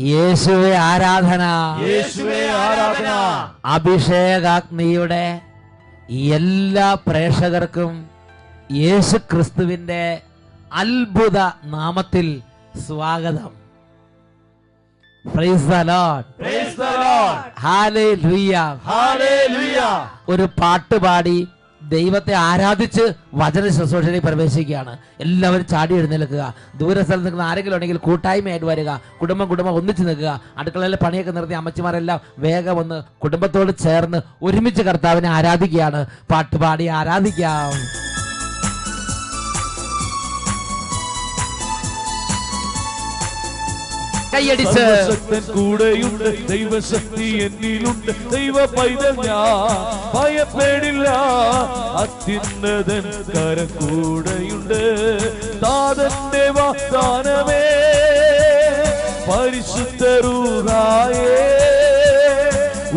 യേശുവെ ആരാധന. യേശുവേ ആരാധന. അഭിഷേകാഗ്നിയുടെ എല്ലാ പ്രേക്ഷകർക്കും യേശു ക്രിസ്തുവിന്റെ അത്ഭുത നാമത്തിൽ സ്വാഗതം. ഒരു പാട്ട് പാടി ദൈവത്തെ ആരാധിച്ച് വചന ശുശ്രൂഷയിൽ പ്രവേശിക്കുകയാണ്. എല്ലാവരും ചാടി എഴുന്നേൽക്കുക. ദൂര സ്ഥലത്ത് നിൽക്കുന്ന ആരെങ്കിലും ഉണ്ടെങ്കിൽ കൂട്ടായ്മയായിട്ട് വരിക. കുടുംബം കുടുംബം ഒന്നിച്ച് നിൽക്കുക. അടുക്കളയിലെ പണിയൊക്കെ നിർത്തി അമ്മച്ചിമാരെല്ലാം വേഗം ഒന്ന് കുടുംബത്തോട് ചേർന്ന് ഒരുമിച്ച് കർത്താവിനെ ആരാധിക്കുകയാണ്. പാട്ടുപാടി ആരാധിക്കാം. കൈയടിച്ച്. കൂടെയുണ്ട് ദൈവശക്തി എന്നിലുണ്ട്. ദൈവ പൈതൽ ഞാൻ ഭയപ്പെടില്ല. അത്യുന്നതൻ കരം കൂടെയുണ്ട്. താതന്റെ വാഗ്ദാനമേ പരിശുദ്ധരൂറായേ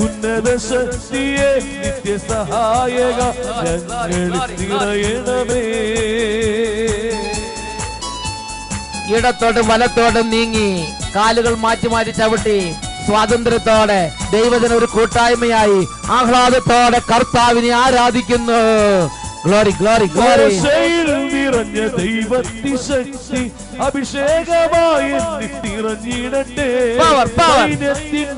ഉന്നത ശക്തിയെ നിത്യസഹായക ഞങ്ങളിൽ നിറയണമേ. ഇടത്തോട്ടും വലത്തോട്ടും നീങ്ങി. കാലുകൾ മാറ്റി മാറ്റി ചവിട്ടി. സ്വാതന്ത്ര്യത്തോടെ ദൈവത്തിന് ഒരു കൂട്ടായ്മയായി. ആഹ്ലാദത്തോടെ കർത്താവിനെ ആരാധിക്കുന്നു. ഗ്ലോറി ഗ്ലോറി ഗ്ലോറി നിറഞ്ഞ ദൈവത്തി ശക്തി അഭിഷേകമായി നിറഞ്ഞിടട്ടെ.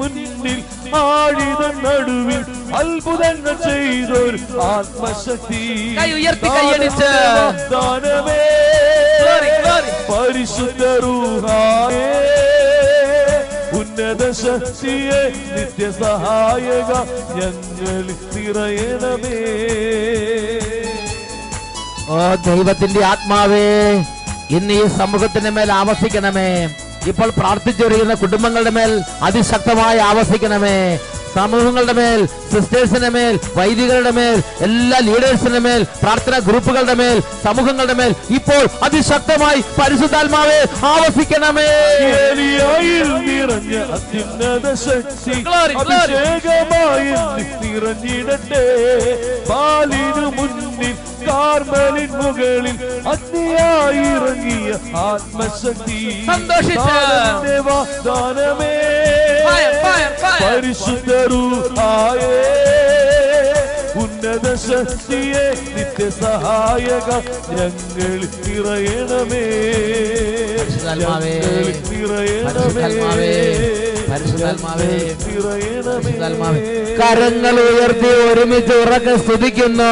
മുന്നിൽ ആഴിത നടുവിൽ അത്ഭുതങ്ങൾ ചെയ്തൊരു ആത്മശക്തി. കൈ ഉയർത്തി കൈയടിച്ച്. പരിശുദ്ധ റൂഹായേ ഉന്നത ശക്തിയെ നിത്യസഹായക ഞങ്ങൾ തിറയണമേ ഓ ദൈവത്തിന്റെ ആത്മാവേ ഇന്ന് ഈ സമൂഹത്തിന്റെ മേൽ ആവസിക്കണമേ. ഇപ്പോൾ പ്രാർത്ഥിച്ചുവരിക്കുന്ന കുടുംബങ്ങളുടെ മേൽ അതിശക്തമായി ആവസിക്കണമേ. സമൂഹങ്ങളുടെ മേൽ സിസ്റ്റേഴ്സിന്റെ മേൽ വൈദികരുടെ മേൽ എല്ലാ ലീഡേഴ്സിന്റെ മേൽ പ്രാർത്ഥന ഗ്രൂപ്പുകളുടെ മേൽ സമൂഹങ്ങളുടെ മേൽ ഇപ്പോൾ അതിശക്തമായി പരിശുദ്ധാത്മാവെ ആവസിക്കണമേ. നിറഞ്ഞ അത്യുന്നത ശക്തി നിറഞ്ഞിടട്ടെ. ബാലിനു മുന്നിൽ കാർമലിൻ മുകളിൽ അഗ്നിയായി ഇറങ്ങിയ ആത്മശക്തി. സന്തോഷിച്ച. വാഗ്ദാനമേ Fire. ഉന്നത ശക്തിയെ നിത്യസഹായക ഞങ്ങൾ നിറയണമേ. നിറയണമേ കരങ്ങൾ ഉയർത്തി ഒരുമിച്ച് ഉറക്കെ സ്തുതിക്കുന്നു.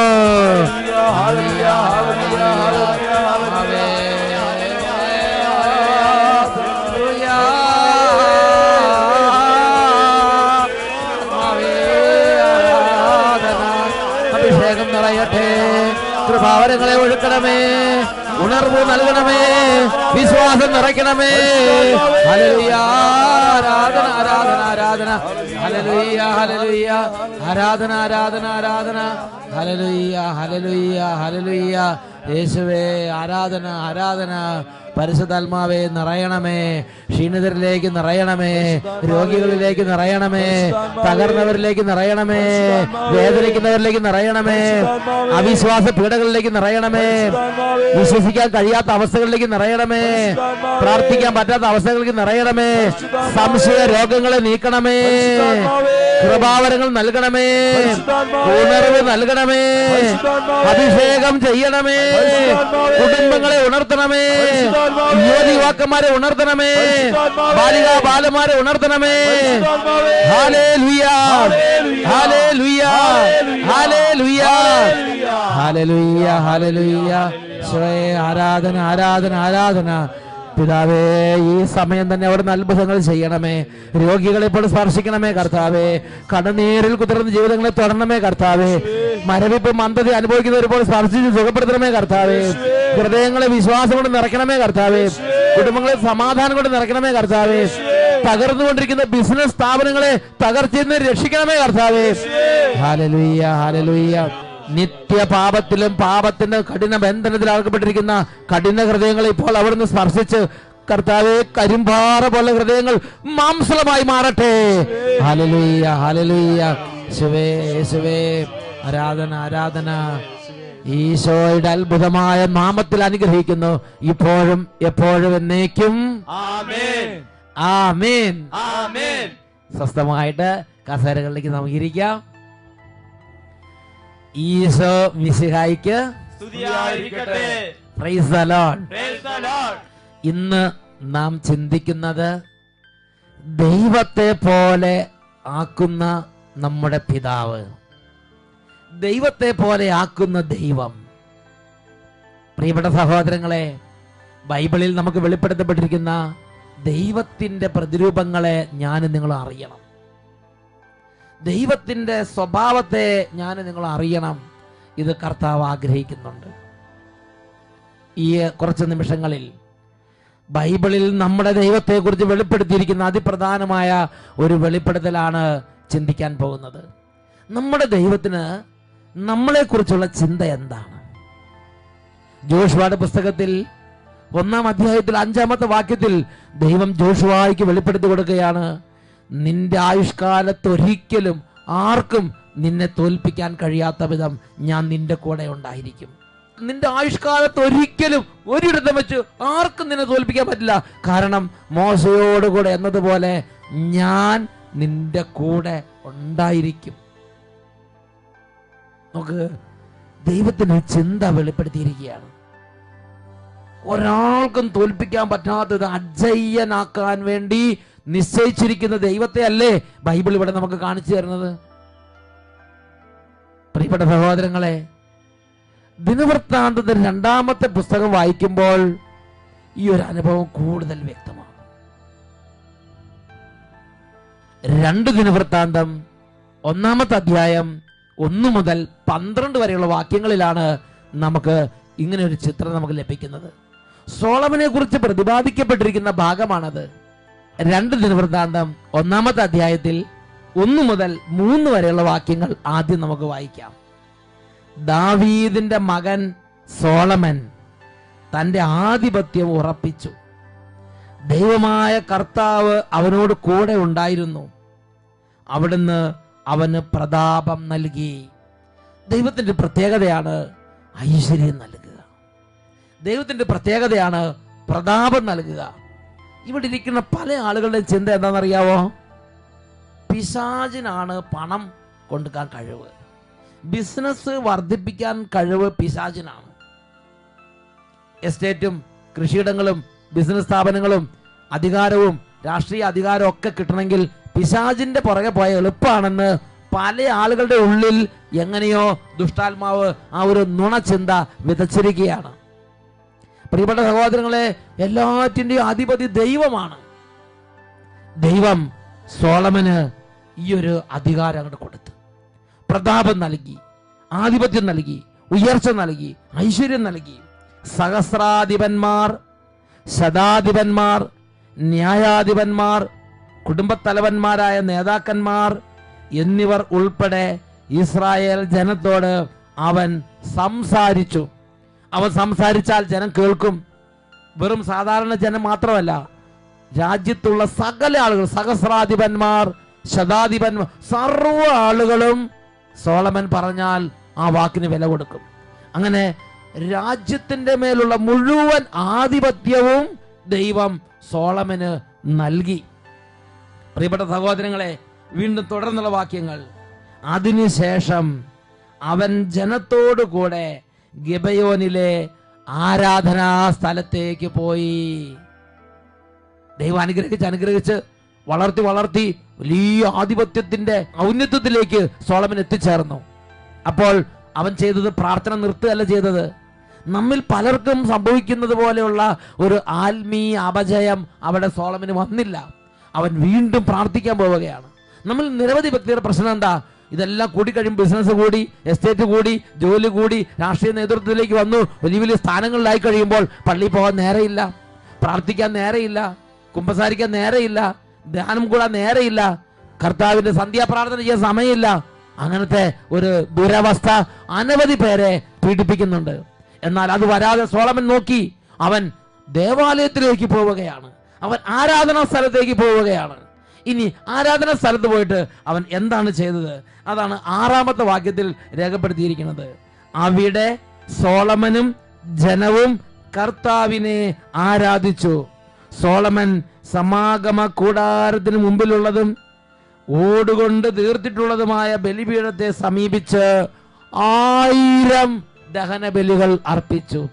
കൃപാവരങ്ങളെ ഒഴുക്കണമേ. ഉണർവ് നൽകണമേ. വിശ്വാസം നിറയ്ക്കണമേ. ഹല്ലേലൂയ. ആരാധന ആരാധന ആരാധന. ഹല്ലേലൂയ ഹല്ലേലൂയ. ആരാധന ആരാധന ആരാധന. ഹല്ലേലൂയ ഹല്ലേലൂയ ഹല്ലേലൂയ. യേശുവേ ആരാധന ആരാധന. പരിശുദ്ധാത്മാവേ നിറയണമേ. ക്ഷീണിതരിലേക്ക് നിറയണമേ. രോഗികളിലേക്ക് നിറയണമേ. തകർന്നവരിലേക്ക് നിറയണമേ. വേദനിക്കുന്നവരിലേക്ക് നിറയണമേ. അവിശ്വാസ പീഡകളിലേക്ക് നിറയണമേ. വിശ്വസിക്കാൻ കഴിയാത്ത അവസ്ഥകളിലേക്ക് നിറയണമേ. പ്രാർത്ഥിക്കാൻ പറ്റാത്ത അവസ്ഥകളിലേക്ക് നിറയണമേ. സംശയ രോഗങ്ങളെ നീക്കണമേ. കൃപാവരങ്ങൾ നൽകണമേ. ഉണർവ് നൽകണമേ. അഭിഷേകം ചെയ്യണമേ. കുടുംബങ്ങളെ ഉണർത്തണമേ. യുവതി യുവാക്കന്മാരെ ഉണർത്തണമേ. ബാലിക ബാലന്മാരെ ഉണർത്തണമേ. ഹാലേ ലുയാ ഹാലേ ലുയാ ഹാലേ ലുയാ ഹാലേ ലുയ്യ ആരാധന ആരാധന ആരാധന. പിതാവേ ഈ സമയം തന്നെ അവിടുന്ന് അത്ഭുതങ്ങൾ ചെയ്യണമേ. രോഗികളെ ഇപ്പോൾ സ്പർശിക്കണമേ കർത്താവേ. കടനീരിൽ കുതിർന്ന ജീവിതങ്ങളെ തുടരണമേ കർത്താവേ. മരവിപ്പ് മന്ദത അനുഭവിക്കുന്നവർ ഇപ്പോൾ സ്പർശിച്ച് സുഖപ്പെടുത്തണമേ കർത്താവേ. ഹൃദയങ്ങളെ വിശ്വാസം കൊണ്ട് നിറയ്ക്കണമേ കർത്താവേ. കുടുംബങ്ങളെ സമാധാനം കൊണ്ട് നിറയ്ക്കണമേ കർത്താവേ. തകർന്നുകൊണ്ടിരിക്കുന്ന ബിസിനസ് സ്ഥാപനങ്ങളെ തകർച്ചയിൽ നിന്ന് രക്ഷിക്കണമേ കർത്താവേ. ഹാലലുയ്യ ഹാലലുയ്യ നിത്യ പാപത്തിലും പാപത്തിന്റെ കഠിന ബന്ധനത്തിൽ ആകപ്പെട്ടിരിക്കുന്ന കഠിന ഹൃദയങ്ങളെ ഇപ്പോൾ അവിടുന്ന് സ്പർശിച്ച് കർത്താവെ കരിമ്പാറ പോലെ ഹൃദയങ്ങൾ മാംസലമായി മാറട്ടെ. ഹലലുയ്യ ഹലലുയ്യ ശിവേ ശിവേ. ആരാധന ആരാധന. ഈശോയുടെ അത്ഭുതമായ നാമത്തിൽ അനുഗ്രഹിക്കുന്നു. ഇപ്പോഴും എപ്പോഴും എന്നേക്കും. ആമേൻ. ആമേൻ. ആമേൻ. സ്വസ്ഥമായിട്ട് കസേരകളിലേക്ക് നമുക്ക് ഇരിക്കാം. ഈശോ Lord. ഇന്ന് നാം ചിന്തിക്കുന്നത് ദൈവത്തെ പോലെ ആക്കുന്ന നമ്മുടെ പിതാവ്. ദൈവത്തെ പോലെ ആക്കുന്ന ദൈവം. പ്രിയപ്പെട്ട സഹോദരങ്ങളെ ബൈബിളിൽ നമുക്ക് വെളിപ്പെടുത്തപ്പെട്ടിരിക്കുന്ന ദൈവത്തിന്റെ പ്രതിരൂപങ്ങളെ ഞാൻ നിങ്ങൾ അറിയണം. ദൈവത്തിന്റെ സ്വഭാവത്തെ ഞാൻ നിങ്ങൾ അറിയണം. ഇത് കർത്താവ് ആഗ്രഹിക്കുന്നുണ്ട്. ഈ കുറച്ച് നിമിഷങ്ങളിൽ ബൈബിളിൽ നമ്മുടെ ദൈവത്തെക്കുറിച്ച് വെളിപ്പെടുത്തിയിരിക്കുന്ന അതിപ്രധാനമായ ഒരു വെളിപ്പെടുത്തലാണ് ചിന്തിക്കാൻ പോകുന്നത്. നമ്മുടെ ദൈവത്തിന് നമ്മളെക്കുറിച്ചുള്ള ചിന്ത എന്താണ്? ജോഷുവയുടെ പുസ്തകത്തിൽ ഒന്നാം അധ്യായത്തിൽ അഞ്ചാമത്തെ വാക്യത്തിൽ ദൈവം ജോഷുവായിക്ക് വെളിപ്പെടുത്തി കൊടുക്കുകയാണ്. നിന്റെ ആയുഷ്കാലത്ത് ഒരിക്കലും ആർക്കും നിന്നെ തോൽപ്പിക്കാൻ കഴിയാത്ത വിധം ഞാൻ നിന്റെ കൂടെ ഉണ്ടായിരിക്കും. നിന്റെ ആയുഷ്കാലത്ത് ഒരിക്കലും ഒരിടത്തും വെച്ച് ആർക്കും നിന്നെ തോൽപ്പിക്കാൻ പറ്റില്ല. കാരണം മോശയോടുകൂടെ എന്നതുപോലെ ഞാൻ നിന്റെ കൂടെ ഉണ്ടായിരിക്കും. നമുക്ക് ദൈവത്തിന് ചിന്ത വെളിപ്പെടുത്തിയിരിക്കുകയാണ്. ഒരാൾക്കും തോൽപ്പിക്കാൻ പറ്റാത്തത് അജയ്യനാക്കാൻ വേണ്ടി നിശ്ചയിച്ചിരിക്കുന്ന ദൈവത്തെ അല്ലേ ബൈബിൾ ഇവിടെ നമുക്ക് കാണിച്ചു തരുന്നത്? പ്രിയപ്പെട്ട സഹോദരങ്ങളെ ദിനവൃത്താന്തത്തിന് രണ്ടാമത്തെ പുസ്തകം വായിക്കുമ്പോൾ ഈ ഒരു അനുഭവം കൂടുതൽ വ്യക്തമാണ് രണ്ട് ദിനവൃത്താന്തം ഒന്നാമത്തെ അധ്യായം ഒന്ന് മുതൽ പന്ത്രണ്ട് വരെയുള്ള വാക്യങ്ങളിലാണ് നമുക്ക് ഇങ്ങനെ ഒരു ചിത്രം നമുക്ക് ലഭിക്കുന്നത്. സോളമനെ കുറിച്ച് പ്രതിപാദിക്കപ്പെട്ടിരിക്കുന്ന ഭാഗമാണത്. രണ്ട് ദിനവൃത്താന്തം ഒന്നാമത്തെ അധ്യായത്തിൽ ഒന്ന് മുതൽ മൂന്ന് വരെയുള്ള വാക്യങ്ങൾ ആദ്യം നമുക്ക് വായിക്കാം. ദാവീദിന്റെ മകൻ സോളമൻ തന്റെ ആധിപത്യം ഉറപ്പിച്ചു. ദൈവമായ കർത്താവ് അവനോട് കൂടെ ഉണ്ടായിരുന്നു. അവിടുന്ന് അവന് പ്രതാപം നൽകി. ദൈവത്തിന്റെ പ്രത്യേകതയാണ് ഐശ്വര്യം നൽകുക. ദൈവത്തിന്റെ പ്രത്യേകതയാണ് പ്രതാപം നൽകുക. ഇവിടെ ഇരിക്കുന്ന പല ആളുകളുടെയും ചിന്ത എന്താണെന്നറിയാവോ? പിശാചിനാണ് പണം കൊണ്ടുക്കാൻ കഴിവ്. ബിസിനസ് വർദ്ധിപ്പിക്കാൻ കഴിവ് പിശാചിനാണ്. എസ്റ്റേറ്റും കൃഷിയിടങ്ങളും ബിസിനസ് സ്ഥാപനങ്ങളും അധികാരവും രാഷ്ട്രീയ അധികാരവും ഒക്കെ കിട്ടണമെങ്കിൽ പിശാചിന്റെ പുറകെ പോയ എളുപ്പമാണെന്ന് പല ആളുകളുടെ ഉള്ളിൽ എങ്ങനെയോ ദുഷ്ടാത്മാവ് ആ ഒരു നുണചിന്ത വിതച്ചിരിക്കുകയാണ്. പ്രിയപ്പെട്ട സഹോദരങ്ങളെ എല്ലാറ്റിന്റെയും അധിപതി ദൈവമാണ്. ദൈവം സോളമന് ഈ ഒരു അധികാരം അങ്ങോട്ട് കൊടുത്തു. പ്രതാപം നൽകി ആധിപത്യം നൽകി ഉയർച്ച നൽകി ഐശ്വര്യം നൽകി. സഹസ്രാധിപന്മാർ ശതാധിപന്മാർ ന്യായാധിപന്മാർ കുടുംബത്തലവന്മാരായ നേതാക്കന്മാർ എന്നിവർ ഉൾപ്പെടെ ഇസ്രായേൽ ജനത്തോട് അവൻ സംസാരിച്ചു. അവൻ സംസാരിച്ചാൽ ജനം കേൾക്കും. വെറും സാധാരണ ജനം മാത്രമല്ല രാജ്യത്തുള്ള സകല ആളുകൾ സഹസ്രാധിപന്മാർ ശതാധിപന്മാർ സർവ ആളുകളും സോളമൻ പറഞ്ഞാൽ ആ വാക്കിന് വില കൊടുക്കും. അങ്ങനെ രാജ്യത്തിന്റെ മേലുള്ള മുഴുവൻ ആധിപത്യവും ദൈവം സോളമന് നൽകി. പ്രിയപ്പെട്ട സഹോദരങ്ങളെ വീണ്ടും തുടർന്നുള്ള വാക്യങ്ങൾ. അതിനുശേഷം അവൻ ജനത്തോടു കൂടെ ഗിബയോനിലെ ആരാധനാ സ്ഥലത്തേക്ക് പോയി. ദൈവം അനുഗ്രഹിച്ച് അനുഗ്രഹിച്ച് വളർത്തി വളർത്തി വലിയ ആധിപത്യത്തിന്റെ ഔന്നത്യത്തിലേക്ക് സോളമൻ എത്തിച്ചേർന്നു. അപ്പോൾ അവൻ ചെയ്തത് പ്രാർത്ഥന നിർത്തുകയല്ല ചെയ്തത്. നമ്മിൽ പലർക്കും സംഭവിക്കുന്നത് പോലെയുള്ള ഒരു ആത്മീയ അപജയം അവിടെ സോളമന് വന്നില്ല. അവൻ വീണ്ടും പ്രാർത്ഥിക്കാൻ പോവുകയാണ്. നമ്മൾ നിരവധി വ്യക്തിയുടെ പ്രശ്നം എന്താ? ഇതെല്ലാം കൂടി കഴിയും ബിസിനസ് കൂടി എസ്റ്റേറ്റ് കൂടി ജോലി കൂടി രാഷ്ട്രീയ നേതൃത്വത്തിലേക്ക് വന്നു. വലിയ വലിയ സ്ഥാനങ്ങളിലായി കഴിയുമ്പോൾ പള്ളി പോകാൻ നേരെയില്ല പ്രാർത്ഥിക്കാൻ നേരെയില്ല കുമ്പസാരിക്കാൻ നേരെയില്ല ധ്യാനം കൂടാൻ നേരെയില്ല കർത്താവിന്റെ സന്ധ്യാപ്രാർത്ഥന ചെയ്യാൻ സമയമില്ല. അങ്ങനത്തെ ഒരു ദുരവസ്ഥ അനവധി പേരെ പീഡിപ്പിക്കുന്നുണ്ട്. എന്നാൽ അത് വരാതെ സോളമൻ നോക്കി അവൻ ദേവാലയത്തിലേക്ക് പോവുകയാണ്. അവൻ ആരാധനാ സ്ഥലത്തേക്ക് പോവുകയാണ്. ഇനി ആരാധന സ്ഥലത്ത് പോയിട്ട് അവൻ എന്താണ് ചെയ്തത്? അതാണ് ആറാമത്തെ വാക്യത്തിൽ രേഖപ്പെടുത്തിയിരിക്കുന്നത്. അവിടെ സോളമനും ജനവും കർത്താവിനെ ആരാധിച്ചു. സോളമൻ സമാഗമ കൂടാരത്തിന് മുമ്പിലുള്ളതും ഓടുകൊണ്ട് തീർത്തിട്ടുള്ളതുമായ ബലിപീഠത്തെ സമീപിച്ച് ആയിരം ദഹനബലികൾ അർപ്പിച്ചു.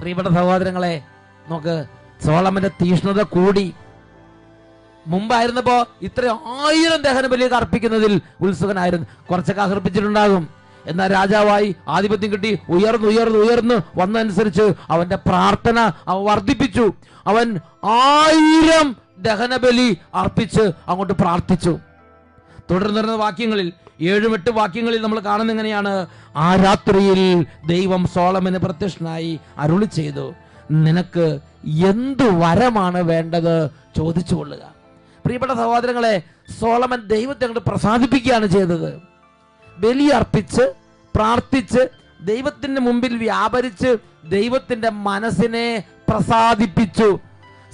പ്രിയപ്പെട്ട സഹോദരങ്ങളെ നമുക്ക് സോളമന്റെ തീഷ്ണത കൂടി. മുമ്പായിരുന്നപ്പോ ഇത്ര ആയിരം ദഹനബലിയൊക്കെ അർപ്പിക്കുന്നതിൽ ഉത്സുകനായിരുന്നു. കുറച്ചൊക്കെ അർപ്പിച്ചിട്ടുണ്ടാകും എന്നാൽ രാജാവായി ആധിപത്യം കിട്ടി. ഉയർന്നു ഉയർന്നു ഉയർന്നു വന്നതനുസരിച്ച് അവന്റെ പ്രാർത്ഥന അവൻ വർദ്ധിപ്പിച്ചു. അവൻ ആയിരം ദഹനബലി അർപ്പിച്ച് അങ്ങോട്ട് പ്രാർത്ഥിച്ചു. തുടർന്ന് വരുന്ന വാക്യങ്ങളിൽ ഏഴും എട്ട് വാക്യങ്ങളിൽ നമ്മൾ കാണുന്ന എങ്ങനെയാണ്? ആ രാത്രിയിൽ ദൈവം സോളമന് പ്രത്യക്ഷനായി അരുളി ചെയ്തു നിനക്ക് എന്തു വരമാണ് വേണ്ടത്? ചോദിച്ചു കൊള്ളുക പ്രിയപ്പെട്ട സഹോദരങ്ങളെ സോളമൻ ദൈവത്തെ അങ്ങോട്ട് പ്രസാദിപ്പിക്കുകയാണ് ചെയ്തത്. ബലി അർപ്പിച്ച് പ്രാർത്ഥിച്ച് ദൈവത്തിന്റെ മുമ്പിൽ വ്യാപരിച്ച് ദൈവത്തിന്റെ മനസ്സിനെ പ്രസാദിപ്പിച്ചു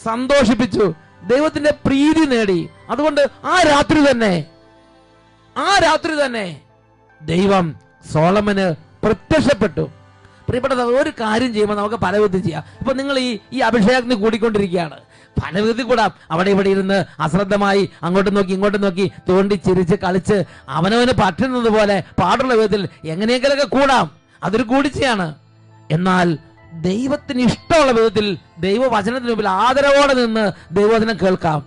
സന്തോഷിപ്പിച്ചു ദൈവത്തിന്റെ പ്രീതി നേടി. അതുകൊണ്ട് ആ രാത്രി തന്നെ ആ രാത്രി തന്നെ ദൈവം സോളമന് പ്രത്യക്ഷപ്പെട്ടു. പ്രിയപ്പെട്ടത് ഒരു കാര്യം ചെയ്യുമ്പോൾ നമുക്ക് പല വിധത്തിൽ ചെയ്യാം. ഇപ്പൊ നിങ്ങൾ ഈ ഈ അഭിഷേകത്തിന് കൂടിക്കൊണ്ടിരിക്കുകയാണ്. പല വിധത്തിൽ കൂടാം. അവിടെ ഇവിടെ ഇരുന്ന് അശ്രദ്ധമായി അങ്ങോട്ട് നോക്കി ഇങ്ങോട്ട് നോക്കി തോണ്ടി ചിരിച്ച് കളിച്ച് അവനവന് പറ്റുന്നത് പോലെ പാടുള്ള വിധത്തിൽ എങ്ങനെയെങ്കിലൊക്കെ കൂടാം. അതൊരു കൂടിച്ചയാണ്. എന്നാൽ ദൈവത്തിന് ഇഷ്ടമുള്ള വിധത്തിൽ ദൈവവചനത്തിന് മുമ്പിൽ ആദരവോടെ നിന്ന് ദൈവവചനം കേൾക്കാം.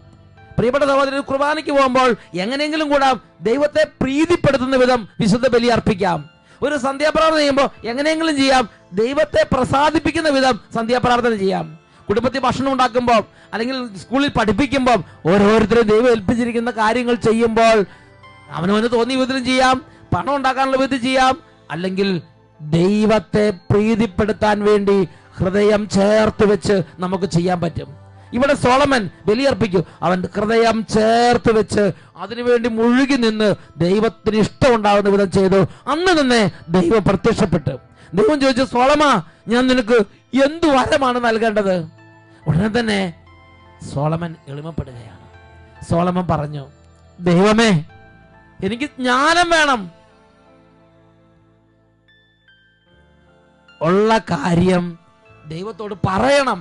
പ്രിയപ്പെട്ട സഹോദരൻ കുർബാനയ്ക്ക് പോകുമ്പോൾ എങ്ങനെയെങ്കിലും കൂടാം ദൈവത്തെ പ്രീതിപ്പെടുത്തുന്ന വിധം വിശുദ്ധ ബലി അർപ്പിക്കാം. ഒരു സന്ധ്യാപ്രാർത്ഥന ചെയ്യുമ്പോൾ എങ്ങനെയെങ്കിലും ചെയ്യാം. ദൈവത്തെ പ്രസാദിപ്പിക്കുന്ന വിധം സന്ധ്യാപ്രാർത്ഥന ചെയ്യാം. കുടുംബത്തിൽ ഭക്ഷണം ഉണ്ടാക്കുമ്പോൾ അല്ലെങ്കിൽ സ്കൂളിൽ പഠിപ്പിക്കുമ്പോൾ ഓരോരുത്തരും ദൈവം ഏൽപ്പിച്ചിരിക്കുന്ന കാര്യങ്ങൾ ചെയ്യുമ്പോൾ അവനവന് തോന്നിയ വിധത്തിലും ചെയ്യാം പണം ഉണ്ടാക്കാനുള്ള വിധത്തിൽ ചെയ്യാം അല്ലെങ്കിൽ ദൈവത്തെ പ്രീതിപ്പെടുത്താൻ വേണ്ടി ഹൃദയം ചേർത്ത് വെച്ച് നമുക്ക് ചെയ്യാൻ പറ്റും. ഇവിടെ സോളമൻ ബലിയർപ്പിക്കും. അവൻ ഹൃദയം ചേർത്ത് വെച്ച് അതിനുവേണ്ടി മുഴുകി നിന്ന് ദൈവത്തിന് ഇഷ്ടമുണ്ടാകുന്ന വിധം ചെയ്തു. അന്ന് തന്നെ ദൈവം പ്രത്യക്ഷപ്പെട്ടു. ദൈവം ചോദിച്ചു സോളമാ ഞാൻ നിനക്ക് എന്തു വരമാണ് നൽകേണ്ടത്? ഉടനെ തന്നെ സോളമൻ എളിമപ്പെടുകയാണ്. സോളമൻ പറഞ്ഞു ദൈവമേ എനിക്ക് ജ്ഞാനം വേണം. ഉള്ള കാര്യം ദൈവത്തോട് പറയണം.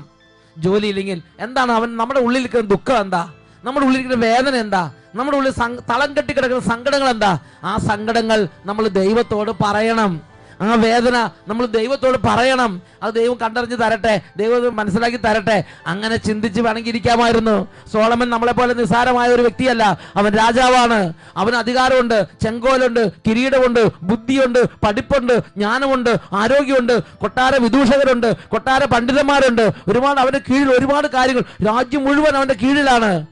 ജോലിയില്ലെങ്കിൽ എന്താണ് അവൻ നമ്മുടെ ഉള്ളിലിരിക്കുന്ന ദുഃഖം എന്താ? നമ്മുടെ ഉള്ളിലിരിക്കുന്ന വേദന എന്താ? നമ്മുടെ ഉള്ളിൽ തളം കെട്ടി കിടക്കുന്ന സങ്കടങ്ങൾ എന്താ? ആ സങ്കടങ്ങൾ നമ്മൾ ദൈവത്തോട് പറയണം. ആ വേദന നമ്മൾ ദൈവത്തോട് പറയണം. അത് ദൈവം കണ്ടറിഞ്ഞ് തരട്ടെ. ദൈവം മനസ്സിലാക്കി തരട്ടെ. അങ്ങനെ ചിന്തിച്ച് വേണമെങ്കിൽ ഇരിക്കാമായിരുന്നു. സോളമൻ നമ്മളെ പോലെ നിസ്സാരമായ ഒരു വ്യക്തിയല്ല. അവൻ രാജാവാണ്. അവന് അധികാരമുണ്ട്. ചെങ്കോലുണ്ട് കിരീടമുണ്ട് ബുദ്ധിയുണ്ട് പഠിപ്പുണ്ട് ജ്ഞാനമുണ്ട് ആരോഗ്യമുണ്ട് കൊട്ടാര വിദൂഷകരുണ്ട് കൊട്ടാര പണ്ഡിതന്മാരുണ്ട്. ഒരുപാട് അവന്റെ കീഴിൽ ഒരുപാട് കാര്യങ്ങൾ. രാജ്യം മുഴുവൻ അവന്റെ കീഴിലാണ്.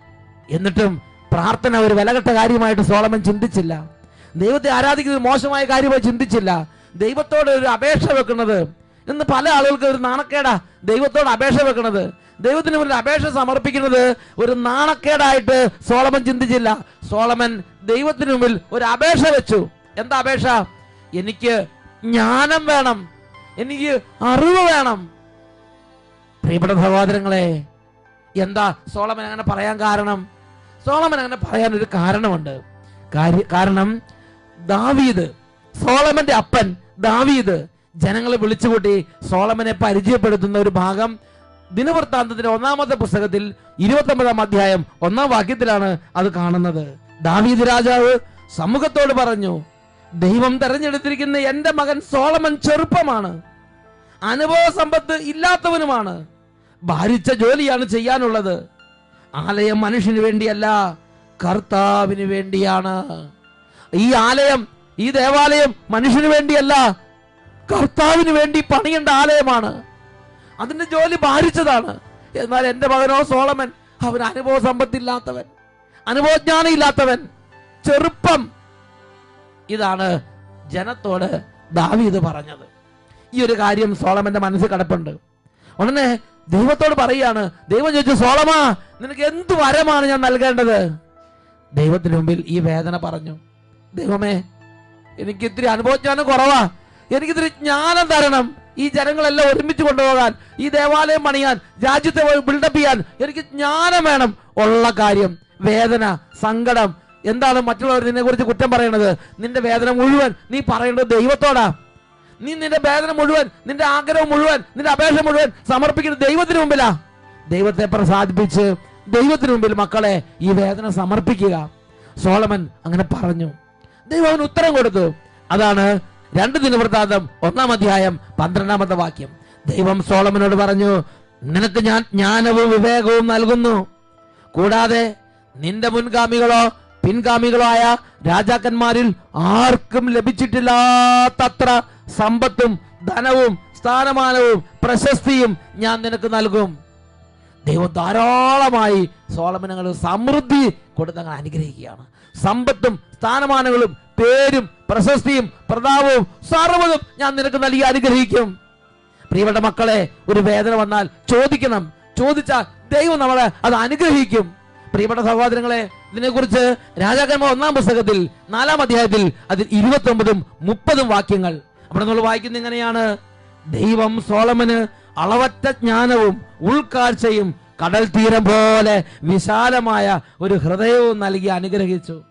എന്നിട്ടും പ്രാർത്ഥന ഒരു വിലകെട്ട കാര്യമായിട്ട് സോളമൻ ചിന്തിച്ചില്ല. ദൈവത്തെ ആരാധിക്കുന്നത് മോശമായ കാര്യമായി ചിന്തിച്ചില്ല. ദൈവത്തോട് ഒരു അപേക്ഷ വെക്കുന്നത്. ഇന്ന് പല ആളുകൾക്ക് ഒരു നാണക്കേടാ ദൈവത്തോട് അപേക്ഷ വെക്കുന്നത്. ദൈവത്തിന് മുന്നിൽ അപേക്ഷ സമർപ്പിക്കുന്നത് ഒരു നാണക്കേടായിട്ട് സോളമൻ ചിന്തിച്ചില്ല. സോളമൻ ദൈവത്തിന് മുമ്പിൽ ഒരു അപേക്ഷ വെച്ചു. എന്താ അപേക്ഷ? എനിക്ക് ജ്ഞാനം വേണം. എനിക്ക് അറിവ് വേണം. പ്രിയപ്പെട്ട സഹോദരങ്ങളെ എന്താ സോളമൻ അങ്ങനെ പറയാൻ കാരണം? സോളമൻ അങ്ങനെ പറയാൻ ഒരു കാരണമുണ്ട്. കാരണം ദാവീദ് സോളമന്റെ അപ്പൻ ദാവീദ് ജനങ്ങളെ വിളിച്ചുകൂട്ടി സോളമനെ പരിചയപ്പെടുത്തുന്ന ഒരു ഭാഗം ദിനവൃത്താന്തത്തിന്റെ ഒന്നാമത്തെ പുസ്തകത്തിൽ ഇരുപത്തൊമ്പതാം അധ്യായം ഒന്നാം വാക്യത്തിലാണ് അത് കാണുന്നത്. ദാവീദ് രാജാവ് സമൂഹത്തോട് പറഞ്ഞു ദൈവം തെരഞ്ഞെടുത്തിരിക്കുന്ന എന്റെ മകൻ സോളമൻ ചെറുപ്പമാണ് അനുഭവ സമ്പത്ത് ഇല്ലാത്തവനുമാണ് ഭാരിച്ച ജോലിയാണ് ചെയ്യാനുള്ളത് ആലയം മനുഷ്യന് വേണ്ടിയല്ല കർത്താവിന് വേണ്ടിയാണ്. ഈ ആലയം ഈ ദേവാലയം മനുഷ്യന് വേണ്ടിയല്ല കർത്താവിന് വേണ്ടി പണിയേണ്ട ആലയമാണ്. അതിന്റെ ജോലി ഭാരിച്ചതാണ്. എന്നാൽ എന്റെ മകനോ സോളമൻ അവൻ അനുഭവ സമ്പത്തില്ലാത്തവൻ അനുഭവജ്ഞാനം ഇല്ലാത്തവൻ ചെറുപ്പം. ഇതാണ് ജനത്തോട് ദാവീദ് പറഞ്ഞത്. ഈ ഒരു കാര്യം സോളമന്റെ മനസ്സിൽ കിടപ്പുണ്ട്. ഉടനെ ദൈവത്തോട് പറയാണ് ദൈവം ചോദിച്ചു സോളമാ നിനക്ക് എന്ത് വരമാണ് ഞാൻ നൽകേണ്ടത്? ദൈവത്തിന് മുമ്പിൽ ഈ വേദന പറഞ്ഞു. ദൈവമേ എനിക്ക് ഇത്തിരി അനുഭവജ്ഞാനം കുറവാ. എനിക്ക് ഇത്തിരി ജ്ഞാനം തരണം. ഈ ജനങ്ങളെല്ലാം ഒരുമിച്ച് കൊണ്ടുപോകാൻ ഈ ദേവാലയം പണിയാൻ രാജ്യത്തെ ബിൽഡപ്പ് ചെയ്യാൻ എനിക്ക് ജ്ഞാനം വേണം. ഉള്ള കാര്യം വേദന സങ്കടം എന്താണ് മറ്റുള്ളവർ നിന്നെ കുറിച്ച് കുറ്റം പറയണത്? നിന്റെ വേദന മുഴുവൻ നീ പറയേണ്ടത് ദൈവത്തോടാ. നീ നിന്റെ വേദന മുഴുവൻ നിന്റെ ആഗ്രഹം മുഴുവൻ നിന്റെ അപേക്ഷ മുഴുവൻ സമർപ്പിക്കുന്നത് ദൈവത്തിന് മുമ്പിലാ. ദൈവത്തെ പ്രസാദിപ്പിച്ച് ദൈവത്തിന് മുമ്പിൽ മക്കളെ ഈ വേദന സമർപ്പിക്കുക. സോളമൻ അങ്ങനെ പറഞ്ഞു. ദൈവം അവന് ഉത്തരം കൊടുത്തു. അതാണ് രണ്ട് ദിനവൃത്താന്തം ഒന്നാം അധ്യായം പന്ത്രണ്ടാമത്തെ വാക്യം. ദൈവം സോളമനോട് പറഞ്ഞു നിനക്ക് ഞാൻ ജ്ഞാനവും വിവേകവും നൽകുന്നു. കൂടാതെ നിന്റെ മുൻഗാമികളോ പിൻഗാമികളോ ആയ രാജാക്കന്മാരിൽ ആർക്കും ലഭിച്ചിട്ടില്ലാത്തത്ര സമ്പത്തും ധനവും സ്ഥാനമാനവും പ്രശസ്തിയും ഞാൻ നിനക്ക് നൽകും. ദൈവം ധാരാളമായി സോളമനങ്ങൾ സമൃദ്ധി കൊടുത്തങ്ങൾ അനുഗ്രഹിക്കുകയാണ്. സമ്പത്തും സ്ഥാനമാനങ്ങളും പേരും പ്രശസ്തിയും പ്രതാപവും സർവതും ഞാൻ നിനക്ക് നൽകി അനുഗ്രഹിക്കും. പ്രിയപ്പെട്ട മക്കളെ ഒരു വേദന വന്നാൽ ചോദിക്കണം. ചോദിച്ചാൽ ദൈവം നമ്മളെ അത് അനുഗ്രഹിക്കും. പ്രിയപ്പെട്ട സഹോദരങ്ങളെ ഇതിനെക്കുറിച്ച് രാജാക്കന്മാർ ഒന്നാം പുസ്തകത്തിൽ നാലാം അധ്യായത്തിൽ അതിൽ ഇരുപത്തി ഒമ്പതും മുപ്പതും വാക്യങ്ങൾ. അവിടെ നമ്മൾ വായിക്കുന്നത് ഇങ്ങനെയാണ് ദൈവം സോളമന് അളവറ്റ ജ്ഞാനവും ഉൾക്കാഴ്ചയും കടൽ തീരം പോലെ വിശാലമായ ഒരു ഹൃദയവും നൽകി അനുഗ്രഹിച്ചു.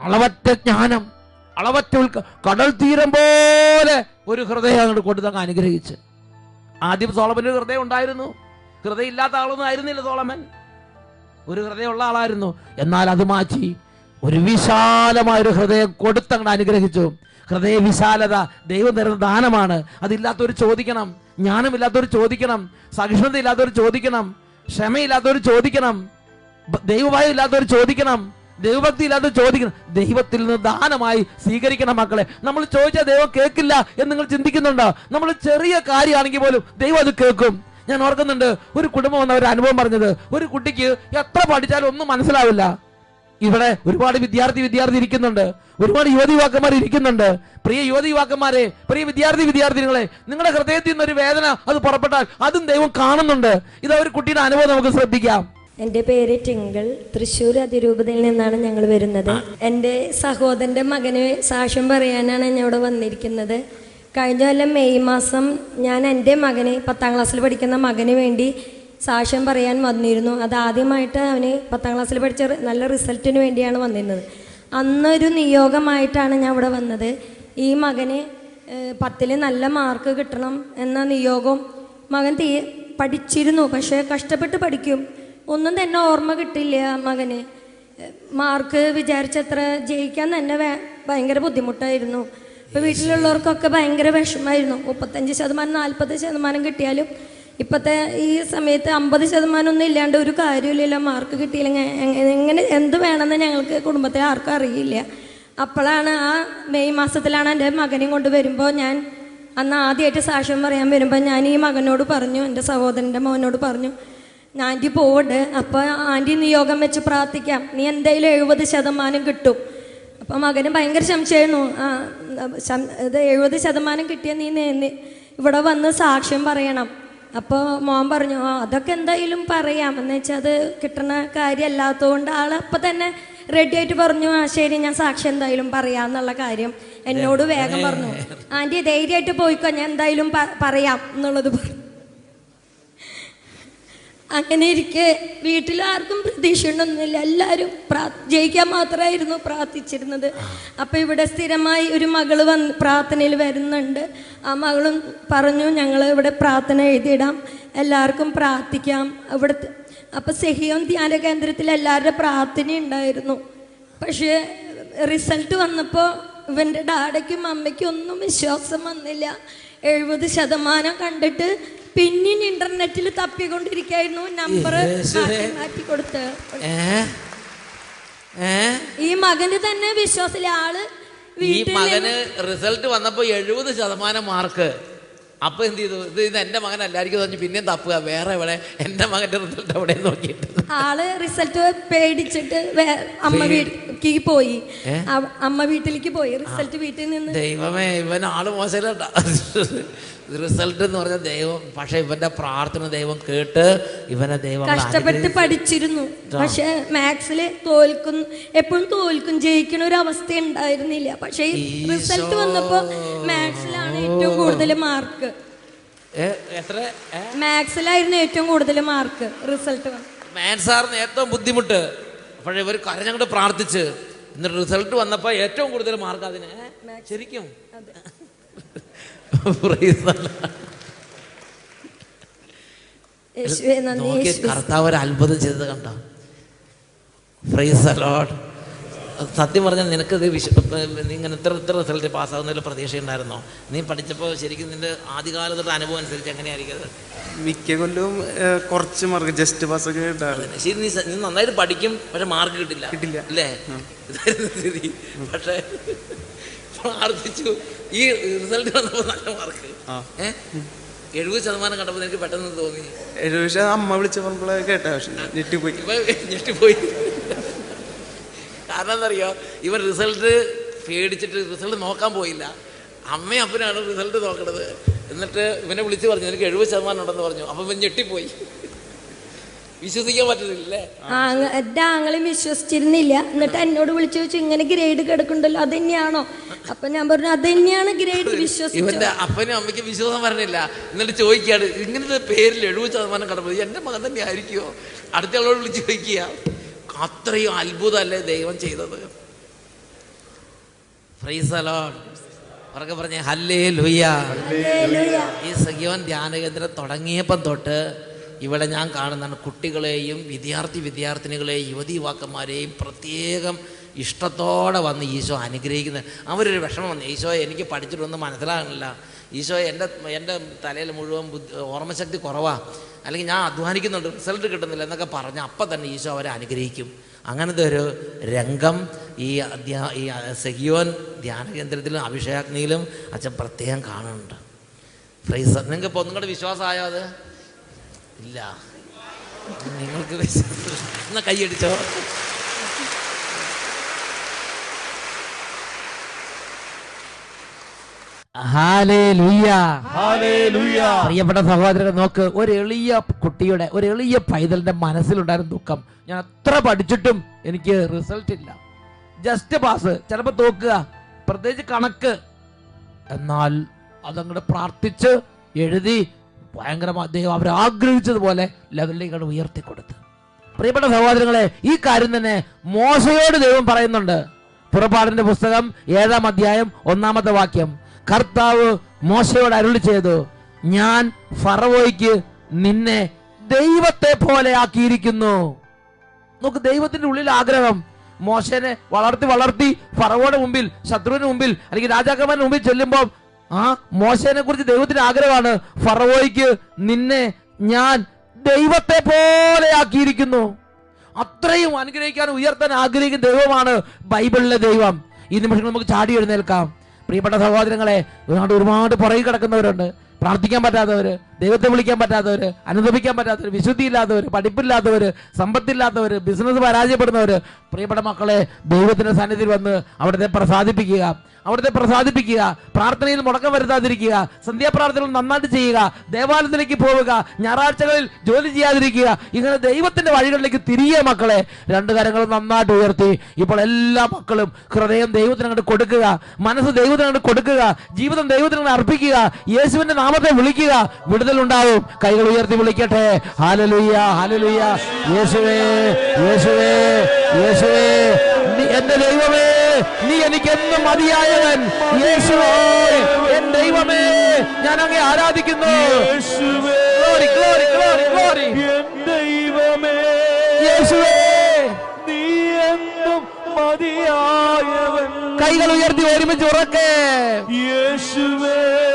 അളവറ്റ ജ്ഞാനം അളവറ്റ ഉൾക്ക കടൽ തീരം പോലെ ഒരു ഹൃദയം അങ്ങോട്ട് കൊടുത്തങ്ങ് അനുഗ്രഹിച്ച്. ആദ്യം സോളമന് ഹൃദയം ഉണ്ടായിരുന്നു. ഹൃദയം ഇല്ലാത്ത ആളൊന്നും ആയിരുന്നില്ല സോളമൻ. ഒരു ഹൃദയമുള്ള ആളായിരുന്നു. എന്നാൽ അത് മാറ്റി ഒരു വിശാലമായ ഒരു ഹൃദയം കൊടുത്തങ്ങോട്ട് അനുഗ്രഹിച്ചു. ഹൃദയ വിശാലത ദൈവം തരുന്ന ദാനമാണ്. അതില്ലാത്തവർ ചോദിക്കണം ജ്ഞാനമില്ലാത്തവർ ചോദിക്കണം സഹിഷ്ണുത ഇല്ലാത്തവർ ചോദിക്കണം ക്ഷമയില്ലാത്തവർ ചോദിക്കണം. ദൈവഭയം ഇല്ലാത്തവർ ചോദിക്കണം. ദൈവഭക്തി ഇല്ലാത്തവർ ചോദിക്കണം. ദൈവത്തിൽ നിന്ന് ദാനമായി സ്വീകരിക്കണം മക്കളെ. നമ്മൾ ചോദിച്ചാൽ ദൈവം കേൾക്കില്ല എന്ന് നിങ്ങൾ ചിന്തിക്കുന്നുണ്ടോ? നമ്മൾ ചെറിയ കാര്യമാണെങ്കിൽ പോലും ദൈവം അത് കേൾക്കും. ഞാൻ ഓർക്കുന്നുണ്ട് ഒരു കുടുംബം വന്ന ഒരു അനുഭവം പറഞ്ഞത് ഒരു കുട്ടിക്ക് എത്ര പഠിച്ചാലും ഒന്നും മനസ്സിലാവില്ല. ഇവിടെ ഒരുപാട് വിദ്യാർത്ഥി വിദ്യാർത്ഥി ഇരിക്കുന്നുണ്ട്. ഒരുപാട് യുവതി യുവാക്കന്മാർ ഇരിക്കുന്നുണ്ട്. പ്രിയ യുവതി യുവാക്കന്മാരെ പ്രിയ വിദ്യാർത്ഥി വിദ്യാർത്ഥിനികളെ നിങ്ങളുടെ ഹൃദയത്തിൽ നിന്ന് ഒരു വേദന അത് പുറപ്പെട്ടാൽ അതും ദൈവം കാണുന്നുണ്ട്. ഇത് ഒരു കുട്ടിയുടെ അനുഭവം നമുക്ക് ശ്രദ്ധിക്കാം. എന്റെ പേര് ടിങ്കിൾ. തൃശ്ശൂർ അതിരൂപതയിൽ നിന്നാണ് ഞങ്ങൾ വരുന്നത്. എന്റെ സഹോദരന്റെ മകന് സാക്ഷ്യം പറയാനാണ് ഞാൻ ഇവിടെ വന്നിരിക്കുന്നത്. കഴിഞ്ഞ കൊല്ലം മെയ് മാസം ഞാൻ എന്റെ മകന് പത്താം ക്ലാസ്സിൽ പഠിക്കുന്ന മകന് വേണ്ടി സാക്ഷ്യം പറയാൻ വന്നിരുന്നു. അത് ആദ്യമായിട്ട് അവന് പത്താം ക്ലാസ്സിൽ പഠിച്ച നല്ല റിസൾട്ടിന് വേണ്ടിയാണ് വന്നിരുന്നത്. അന്നൊരു നിയോഗമായിട്ടാണ് ഞാൻ ഇവിടെ വന്നത്. ഈ മകന് പത്തിൽ നല്ല മാർക്ക് കിട്ടണം എന്ന നിയോഗം മകൻ തീ പഠിച്ചിരുന്നു. പക്ഷേ കഷ്ടപ്പെട്ട് പഠിക്കും. ഒന്നും തന്നെ ഓർമ്മ കിട്ടില്ല മകന്. മാർക്ക് വിചാരിച്ചത്ര ജയിക്കാൻ തന്നെ ഭയങ്കര ബുദ്ധിമുട്ടായിരുന്നു. ഇപ്പം വീട്ടിലുള്ളവർക്കൊക്കെ ഭയങ്കര വിഷമമായിരുന്നു മുപ്പത്തഞ്ച് ശതമാനം നാൽപ്പത് ശതമാനം കിട്ടിയാലും ഇപ്പോഴത്തെ ഈ സമയത്ത് അമ്പത് ശതമാനം ഒന്നും ഇല്ലാണ്ട് ഒരു കാര്യമില്ലല്ലോ മാർക്ക് കിട്ടിയില്ലെങ്കിൽ എങ്ങനെ എന്ത് വേണമെന്ന് ഞങ്ങൾക്ക് കുടുംബത്തെ ആർക്കും അറിയില്ല. അപ്പോഴാണ് ആ മെയ് മാസത്തിലാണ് എന്റെ മകനെയും കൊണ്ട് വരുമ്പോൾ ഞാൻ അന്ന് ആദ്യമായിട്ട് സാക്ഷ്യം പറയാൻ വരുമ്പോൾ ഞാൻ ഈ മകനോട് പറഞ്ഞു എന്റെ സഹോദരന്റെ മോനോട് പറഞ്ഞു ആന്റി പോവണ്ട് അപ്പോൾ ആന്റി നിയോഗം വെച്ച് പ്രാർത്ഥിക്കാം. നീ എന്തായാലും എഴുപത് ശതമാനം കിട്ടും. അപ്പം മകന് ഭയങ്കര സംശയമായിരുന്നു. ഇത് എഴുപത് ശതമാനം കിട്ടിയ നീ നേ- നേ- ഇവിടെ വന്ന് സാക്ഷ്യം പറയണം. അപ്പോൾ മോൻ പറഞ്ഞു ആ അതൊക്കെ എന്തായാലും പറയാം. എന്ന് വെച്ചാൽ അത് കിട്ടണ കാര്യമല്ലാത്തതുകൊണ്ട് ആൾ അപ്പം തന്നെ റെഡി ആയിട്ട് പറഞ്ഞു ആ ശരി ഞാൻ സാക്ഷി എന്തായാലും പറയാന്നുള്ള കാര്യം എന്നോട് വേഗം പറഞ്ഞു. ആന്റി ധൈര്യമായിട്ട് പോയിക്കോ ഞാൻ എന്തായാലും പറയാം എന്നുള്ളത് പറഞ്ഞു. അങ്ങനെ ഇരിക്കെ വീട്ടിലാർക്കും പ്രതീക്ഷയുണ്ടൊന്നുമില്ല എല്ലാവരും ജയിക്കാൻ മാത്രമായിരുന്നു പ്രാർത്ഥിച്ചിരുന്നത്. അപ്പം ഇവിടെ സ്ഥിരമായി ഒരു മകൾ വന്ന് പ്രാർത്ഥനയിൽ വരുന്നുണ്ട്. ആ മകളും പറഞ്ഞു ഞങ്ങൾ ഇവിടെ പ്രാർത്ഥന എഴുതിയിടാം. എല്ലാവർക്കും പ്രാർത്ഥിക്കാം. ഇവിടുത്തെ അപ്പം സെഹിയോൻ ധ്യാന കേന്ദ്രത്തിൽ എല്ലാവരുടെ പ്രാർത്ഥന ഉണ്ടായിരുന്നു. പക്ഷേ റിസൾട്ട് വന്നപ്പോൾ ഇവന്റെ ഡാഡയ്ക്കും അമ്മയ്ക്കും ഒന്നും വിശ്വാസം വന്നില്ല. എഴുപത് ശതമാനം കണ്ടിട്ട് പിന്നെയും ഇന്റർനെറ്റിൽ തപ്പിക്കൊണ്ടിരിക്കായിരുന്നു. നമ്പർ മാറ്റി കൊടുത്ത്. ഈ മകന് തന്നെ വിശ്വാസമില്ല. ആൾ ഈ മകന് റിസൾട്ട് വന്നപ്പോ എഴുപത് ശതമാനം മാർക്ക് അപ്പൊ എന്ത് ചെയ്തു? ഇത് ഇത് എന്റെ മകൻ എല്ലാവർക്കും പറഞ്ഞു പിന്നെയും തപ്പുക. വേറെ എവിടെ? എന്റെ മകന്റെ റിസൾട്ട് എവിടെ നോക്കിയിട്ട്. ആൾ റിസൾട്ട് പേടിച്ചിട്ട് അമ്മ വീട്ടിലേക്ക് പോയി. അമ്മ വീട്ടിലേക്ക് പോയി. റിസൾട്ട് വീട്ടിൽ നിന്ന്. ദൈവമേ ഇവൻ ആൾ മോശമല്ല റിസൾട്ട് എന്ന് പറഞ്ഞ ദൈവം പക്ഷെ ഇവന്റെ പ്രാർത്ഥന ദൈവം കേട്ട് ഇവനെ ദൈവം കഷ്ടപ്പെട്ട് പഠിച്ചിരുന്നു. പക്ഷെ മാത്സിൽ തോൽക്കും എപ്പോഴും തോൽക്കും. ജയിക്കണ ഒരു അവസ്ഥ ഉണ്ടായിരുന്നില്ല. പക്ഷെ റിസൾട്ട് വന്നപ്പോ മാത്സിലാണ് ഏറ്റവും കൂടുതൽ മാർക്ക്. എത്ര? മാത്സിലായിരുന്നു ഏറ്റവും കൂടുതൽ മാർക്ക് റിസൾട്ട് വന്നു ആയിരുന്നു ഏറ്റവും ബുദ്ധിമുട്ട്. പക്ഷെ ഇവർ കരഞ്ഞങ്ങോട്ട് പ്രാർത്ഥിച്ച്. എന്നിട്ട് റിസൾട്ട് വന്നപ്പോ ഏറ്റവും കൂടുതൽ മാർക്ക് അതിന്. ശരിക്കും. കർത്താവ് ഒരു അത്ഭുതം ചെയ്തത് കണ്ടോ? ഫ്രൈസ് അലോഡ് സത്യം പറഞ്ഞാൽ നിനക്കത് വിശ നീ ഇങ്ങനെ ഇത്ര ഇത്ര റിസൾട്ട് പാസ്സാകുന്നതിൽ പ്രതീക്ഷ ഉണ്ടായിരുന്നോ നീ പഠിച്ചപ്പോൾ ശരിക്കും നിന്റെ ആദ്യകാലത്തുള്ള അനുഭവം അനുസരിച്ച് എങ്ങനെയായിരിക്കും അത്? മിക്ക കൊല്ലവും കുറച്ച് മാർക്ക് ജസ്റ്റ് പാസ് ഒക്കെ ഉണ്ടായിരുന്നു. ശരി നീ നീ നന്നായിട്ട് പഠിക്കും പക്ഷെ മാർക്ക് കിട്ടില്ല. കിട്ടില്ല. അല്ലേ? സ്ഥിതി. പക്ഷേ പ്രാർത്ഥിച്ചു ഈ റിസൾട്ട് വന്നപ്പോൾ നല്ല മാർക്ക്. ഏഹ് എഴുപത് ശതമാനം കണ്ടപ്പോൾ എനിക്ക് പെട്ടെന്ന് തോന്നി. എഴുപത് ശതമാനം അമ്മ വിളിച്ച പറഞ്ഞപ്പോഴേ കേട്ടാ പക്ഷെ ഞെട്ടിപ്പോയി. ഞെട്ടിപ്പോയി. കാരണം എന്തറിയോ ഇവൻ റിസൾട്ട് പേടിച്ചിട്ട് റിസൾട്ട് നോക്കാൻ പോയില്ല. അമ്മയും അപ്പനാണ് റിസൾട്ട് നോക്കണത്. എന്നിട്ട് ഇവനെ വിളിച്ച് പറഞ്ഞു എനിക്ക് എഴുപത് ശതമാനം ഉണ്ടെന്ന് പറഞ്ഞു. അപ്പം ഇവൻ ഞെട്ടിപ്പോയി. വിശ്വസിക്കാൻ പറ്റുന്നില്ലേ ആങ്ങളും വിശ്വസിച്ചിരുന്നില്ല. എന്നിട്ട് എന്നോട് വിളിച്ചു ചോദിച്ചു ഇങ്ങനെ ഗ്രേഡ് കിടക്കുന്നുണ്ടല്ലോ അത് തന്നെയാണോ അപ്പൊ ഞാൻ പറഞ്ഞു അത് തന്നെയാണ് ഗ്രേഡ് വിശ്വസിച്ചു. ഇവന്റെ അപ്പനും അമ്മയ്ക്ക് വിശ്വാസം പറഞ്ഞില്ല എന്നിട്ട് ചോദിക്കുകയാണ് ഇങ്ങനത്തെ പേരിൽ എഴുപത് ശതമാനം കടമ്പോ എന്റെ മകൻ തന്നെ ആയിരിക്കുമോ അടുത്ത ആളോട് വിളിച്ച് ചോദിക്കുക അത്രയും അത്ഭുതമല്ലേ ദൈവം ചെയ്തത്? ഫ്രൈസ് അലോഡ് ഉറക്കെ പറഞ്ഞേ ഹല്ലേ ലുയ്യ. ഈ സഖ്യോൻ ധ്യാനകേന്ദ്രം തുടങ്ങിയപ്പം തൊട്ട് ഇവിടെ ഞാൻ കാണുന്നതാണ് കുട്ടികളെയും വിദ്യാർത്ഥി വിദ്യാർത്ഥിനികളെയും യുവതി യുവാക്കന്മാരെയും പ്രത്യേകം ഇഷ്ടത്തോടെ വന്ന് ഈശോ അനുഗ്രഹിക്കുന്നത് അവരൊരു വിഷമം വന്നു. ഈശോ എനിക്ക് പഠിച്ചിട്ടൊന്നും മനസ്സിലാകുന്നില്ല. ഈശോ എന്റെ എന്റെ തലയിൽ മുഴുവൻ ബുദ്ധി ഓർമ്മശക്തി കുറവാ. അല്ലെങ്കിൽ ഞാൻ അധ്വാനിക്കുന്നുണ്ട് റിസൾട്ട് കിട്ടുന്നില്ല എന്നൊക്കെ പറഞ്ഞ് അപ്പം തന്നെ ഈശോ അവരെ അനുഗ്രഹിക്കും. അങ്ങനത്തെ ഒരു രംഗം ഈ അധ്യാ ഈ സഹിയോൻ ധ്യാന കേന്ദ്രത്തിലും അഭിഷേകാഗ്നിയിലും അച്ഛൻ പ്രത്യേകം കാണുന്നുണ്ട്. ഫ്രൈസ് നിങ്ങൾക്ക് ഇപ്പോൾ ഒന്നും കൂടെ വിശ്വാസമായോ അത്? ഇല്ല. നിങ്ങൾക്ക് വിശ്വാസം എന്നാൽ കൈയടിച്ചോ? പ്രിയപ്പെട്ട സഹോദരൻ നോക്ക് ഒരു എളിയ കുട്ടിയുടെ ഒരു എളിയ പൈതലിന്റെ മനസ്സിലുണ്ടായിരുന്ന ദുഃഖം. ഞാൻ അത്ര പഠിച്ചിട്ടും എനിക്ക് റിസൾട്ട് ഇല്ല. ജസ്റ്റ് പാസ് ചിലപ്പോൾ തോക്കുക പ്രത്യേകിച്ച് കണക്ക്. എന്നാൽ അതങ്ങോട്ട് പ്രാർത്ഥിച്ച് എഴുതി ഭയങ്കരമായി ദൈവം അവർ ആഗ്രഹിച്ചതുപോലെ ലെവലിലേക്ക് ഉയർത്തി കൊടുത്തു പ്രിയപ്പെട്ട സഹോദരങ്ങളെ ഈ കാര്യം തന്നെ മോശയോട് ദൈവം പറയുന്നുണ്ട്. പുറപ്പാടിന്റെ പുസ്തകം ഏഴാം അധ്യായം ഒന്നാമത്തെ വാക്യം. കർത്താവ് മോശയോട് അരുളി ചെയ്തു ഞാൻ ഫറവോയ്ക്ക് നിന്നെ ദൈവത്തെ പോലെ ആക്കിയിരിക്കുന്നു. നോക്ക് ദൈവത്തിന്റെ ഉള്ളിൽ ആഗ്രഹം മോശനെ വളർത്തി വളർത്തി ഫറവോയുടെ മുമ്പിൽ ശത്രുവിന് മുമ്പിൽ അല്ലെങ്കിൽ രാജാക്കന്മാരുടെ മുമ്പിൽ ചെല്ലുമ്പോൾ ആ മോശനെ കുറിച്ച് ദൈവത്തിന്റെ ആഗ്രഹമാണ് ഫറവോയ്ക്ക് നിന്നെ ഞാൻ ദൈവത്തെ പോലെ ആക്കിയിരിക്കുന്നു. അത്രയും അനുഗ്രഹിക്കാൻ ഉയർത്താൻ ആഗ്രഹിക്കുന്ന ദൈവമാണ് ബൈബിളിലെ ദൈവം. ഈ നിമിഷം നമുക്ക് ചാടി എഴുന്നേൽക്കാം. പ്രിയപ്പെട്ട സഹോദരങ്ങളെ ഒരുപാട് ഒരുപാട് പുറകിൽ കിടക്കുന്നവരുണ്ട്. പ്രാർത്ഥിക്കാൻ പറ്റാത്തവര് ദൈവത്തെ വിളിക്കാൻ പറ്റാത്തവര് അനുദപിക്കാൻ പറ്റാത്തവര് വിശുദ്ധിയില്ലാത്തവര് പഠിപ്പില്ലാത്തവര് സമ്പത്തില്ലാത്തവര് ബിസിനസ് പരാജയപ്പെടുന്നവര് പ്രിയപ്പെട്ട മക്കളെ ദൈവത്തിന്റെ സന്നിധിയിൽ വന്ന് അവിടുത്തെ പ്രസാദിപ്പിക്കുക. അവിടുത്തെ പ്രസാദിപ്പിക്കുക. പ്രാർത്ഥനയിൽ മുടക്കം വരുത്താതിരിക്കുക. സന്ധ്യാപ്രാർത്ഥനകൾ നന്നായിട്ട് ചെയ്യുക. ദേവാലയത്തിലേക്ക് പോവുക. ഞായറാഴ്ചകളിൽ ജോലി ചെയ്യാതിരിക്കുക. ഇങ്ങനെ ദൈവത്തിന്റെ വഴികളിലേക്ക് തിരികെ മക്കളെ രണ്ട് കാര്യങ്ങൾ നന്നായിട്ട് ഉയർത്തി. ഇപ്പോൾ എല്ലാ മക്കളും ഹൃദയം ദൈവത്തിന് അങ്ങോട്ട് കൊടുക്കുക. മനസ്സ് ദൈവത്തിന് അങ്ങോട്ട് കൊടുക്കുക. ജീവിതം ദൈവത്തിന് അർപ്പിക്കുക. അർപ്പിക്കുക യേശുവിന്റെ നാമത്തെ വിളിക്കുക. വിടുതൽ ഉണ്ടാവും കൈകൾ ഉയർത്തി വിളിക്കട്ടെ. ഹാലലുയ്യ ഹാലലുയ്യ യേശുവേ യേശുവേ യേശുവേ. നീ എന്റെ ദൈവമേ നീ എനിക്ക് എന്നും മതിയായവൻ. യേശുവേ എൻ ദൈവമേ ഞാൻ അങ്ങേ ആരാധിക്കുന്നു glory, glory, glory. എൻ ദൈവമേ, യേശുവേ. നീ എന്നും മതിയായവൻ. കൈകൾ ഉയർത്തി ഒരുമിച്ച് ഉറക്കേ. യേശുവേ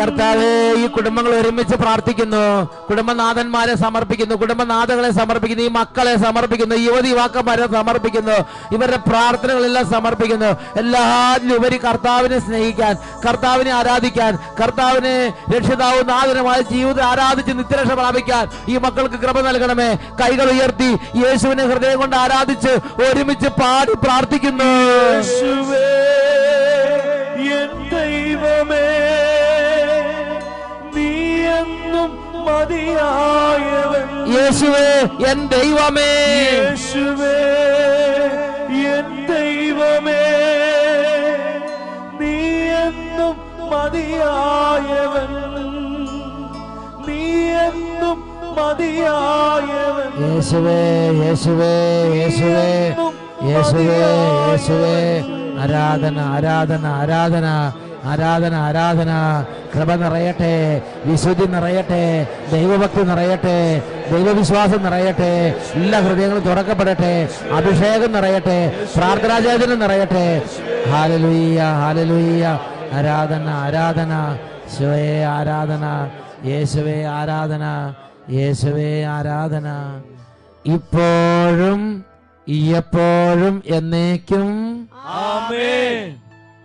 കർത്താവേ ഈ കുടുംബങ്ങൾ ഒരുമിച്ച് പ്രാർത്ഥിക്കുന്നു. കുടുംബനാഥന്മാരെ സമർപ്പിക്കുന്നു. കുടുംബനാഥകളെ സമർപ്പിക്കുന്നു. ഈ മക്കളെ സമർപ്പിക്കുന്നു. യുവതി യുവാക്കന്മാരെ സമർപ്പിക്കുന്നു. ഇവരുടെ പ്രാർത്ഥനകളെല്ലാം സമർപ്പിക്കുന്നു. എല്ലാറ്റിലും ഉപരി കർത്താവിനെ സ്നേഹിക്കാൻ കർത്താവിനെ ആരാധിക്കാൻ കർത്താവിനെ രക്ഷിതാവും നാഥനമായ ജീവിതം ആരാധിച്ച് നിത്യരക്ഷ പ്രാപിക്കാൻ ഈ മക്കൾക്ക് കൃപ നൽകണമേ. കൈകൾ ഉയർത്തി യേശുവിനെ ഹൃദയം കൊണ്ട് ആരാധിച്ച് ഒരുമിച്ച് പാടി പ്രാർത്ഥിക്കുന്നു. യേശുവേ ദൈവമേ നീ എന്നും മതിയായവൻ. യേശുവേ എൻ ദൈവമേ. യേശുവേ എൻ ദൈവമേ നീ എന്നും മതിയായവൻ. നീ എന്നും മതിയായവൻ. യേശുവേ യേശുവേ യേശുവേ യേശുവേ യേശുവേ. ആരാധന ആരാധന ആരാധന. ആരാധന ആരാധന. കൃപ നിറയട്ടെ വിശുദ്ധി നിറയട്ടെ ദൈവഭക്തി നിറയട്ടെ ദൈവവിശ്വാസം നിറയട്ടെ എല്ലാ ഹൃദയങ്ങളും തുറക്കപ്പെടട്ടെ അഭിഷേകം നിറയട്ടെ പ്രാർത്ഥനാചേതനം നിറയട്ടെ. ഹാലലുയ്യ ഹാലലുയ്യ ആരാധന ആരാധന. ശിവയെ ആരാധന. യേശുവേ ആരാധന. യേശുവേ ആരാധന. ഇപ്പോഴും എപ്പോഴും എന്നേക്കും. ആമേൻ.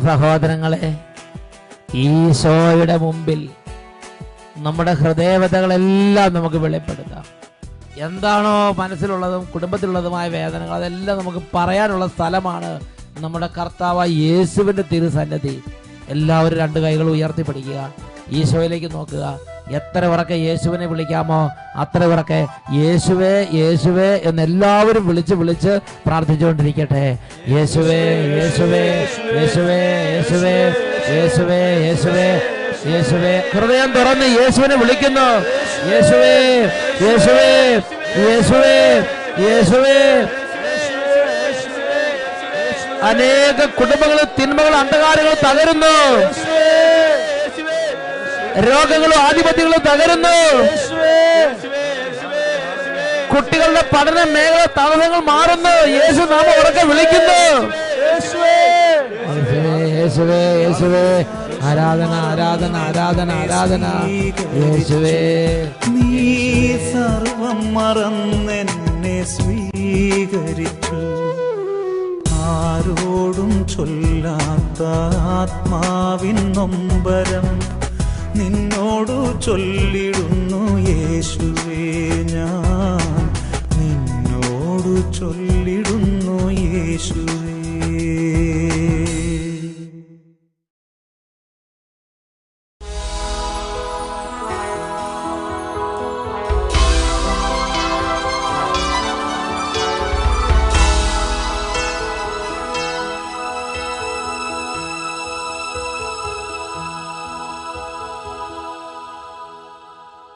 സഹോദരങ്ങളെ ഈശോയുടെ മുമ്പിൽ നമ്മുടെ ഹൃദയവതകളെല്ലാം നമുക്ക് വെളിപ്പെടുത്താം. എന്താണോ മനസ്സിലുള്ളതും കുടുംബത്തിലുള്ളതുമായ വേദനകൾ അതെല്ലാം നമുക്ക് പറയാനുള്ള സ്ഥലമാണ് നമ്മുടെ കർത്താവായ യേശുവിന്റെ തിരുസന്നതി എല്ലാവരും രണ്ട് കൈകൾ ഉയർത്തി പിടിക്കുക ഈശോയിലേക്ക് നോക്കുക. എത്ര വിറക്കെ യേശുവിനെ വിളിക്കാമോ അത്ര വിറക്കെ യേശുവേ യേശുവേ എന്ന് എല്ലാവരും വിളിച്ച് വിളിച്ച് പ്രാർത്ഥിച്ചുകൊണ്ടിരിക്കട്ടെ. യേശുവേ യേശുവേ യേശുവേ യേശുവേ യേശുവേ യേശുവേ യേശുവേ. ഹൃദയം തുറന്ന് യേശുവിനെ വിളിക്കുന്നു. യേശുവേ യേശുവേ യേശുവേ യേശുവേ. അനേക കുടുംബങ്ങളും തിന്മകളും അന്ധകാരങ്ങളും തകരുന്നു. രോഗങ്ങളും ആധിപത്യങ്ങളും തകരുന്നു. കുട്ടികളുടെ പഠന മേഖല തടസ്സങ്ങൾ മാറുന്നു. യേശു നാമം ഉറക്കെ വിളിക്കുന്നു. യേശുവേ. യേശുവേ യേശുവേ. ആരാധന ആരാധന ആരാധന ആരാധന. യേശുവേ. നീ സർവം മറന്നെന്നെ സ്വീകരിച്ചു. ആരോടും ചൊല്ലാത്ത ആത്മാവിൻ നൊമ്പരം നിന്നോടു ചൊല്ലിടുന്നു യേശുവേ ഞാൻ. നിന്നോടു ചൊല്ലിടുന്നു യേശുവേ.